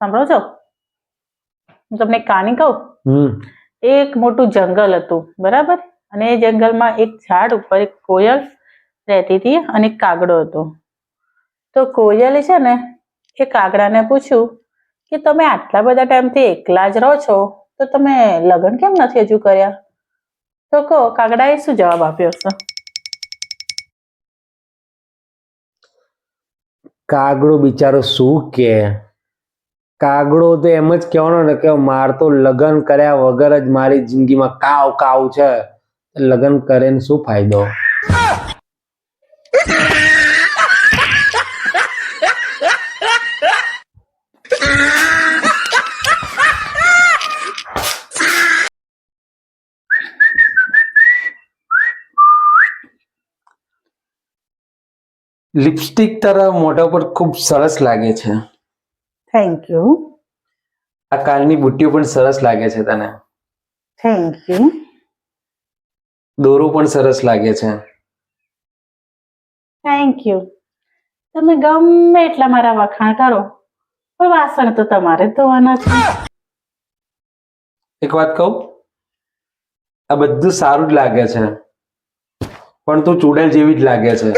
સાંભળો છો? હું તમને કહાની કહું? એક મોટું જંગલ હતું બરાબર? અને એ જંગલમાં એક ઝાડ ઉપર એક કોયલ રહેતી હતી અને કાગડો હતો. તો કોયલે છે ને એ કાગડાને પૂછ્યું કે તમે આટલા બધા ટાઈમથી એકલા જ રહો છો તો તમે લગ્ન કેમ નથી હજુ કર્યા? તો કહો કાગડાએ શું જવાબ આપ્યો હશે? કાગડો બિચારો શું કે? કાગડો તો એમ જ કહેવાનો ને કે માર તો લગ્ન કર્યા વગર જ મારી જિંદગીમાં કાવ કાવ છે. લગ્ન કરે ને શું ફાયદો? લિપસ્ટિક તારા મોઢા પર ખૂબ સરસ લાગે છે. થેન્ક યુ આ કાલની બુટ્ટીઓ પણ સરસ લાગે છે તને. થેન્ક યુ દોરો પણ સરસ લાગે છે. થેન્ક યુ તમે ગમે એટલા મારા વખાણ કરો પણ વાસણ તો તમારે ધોવાના છે. એક વાત કહું? આ બધું સારું જ લાગે છે. પણ તું ચૂડેલ જેવી જ લાગે છે.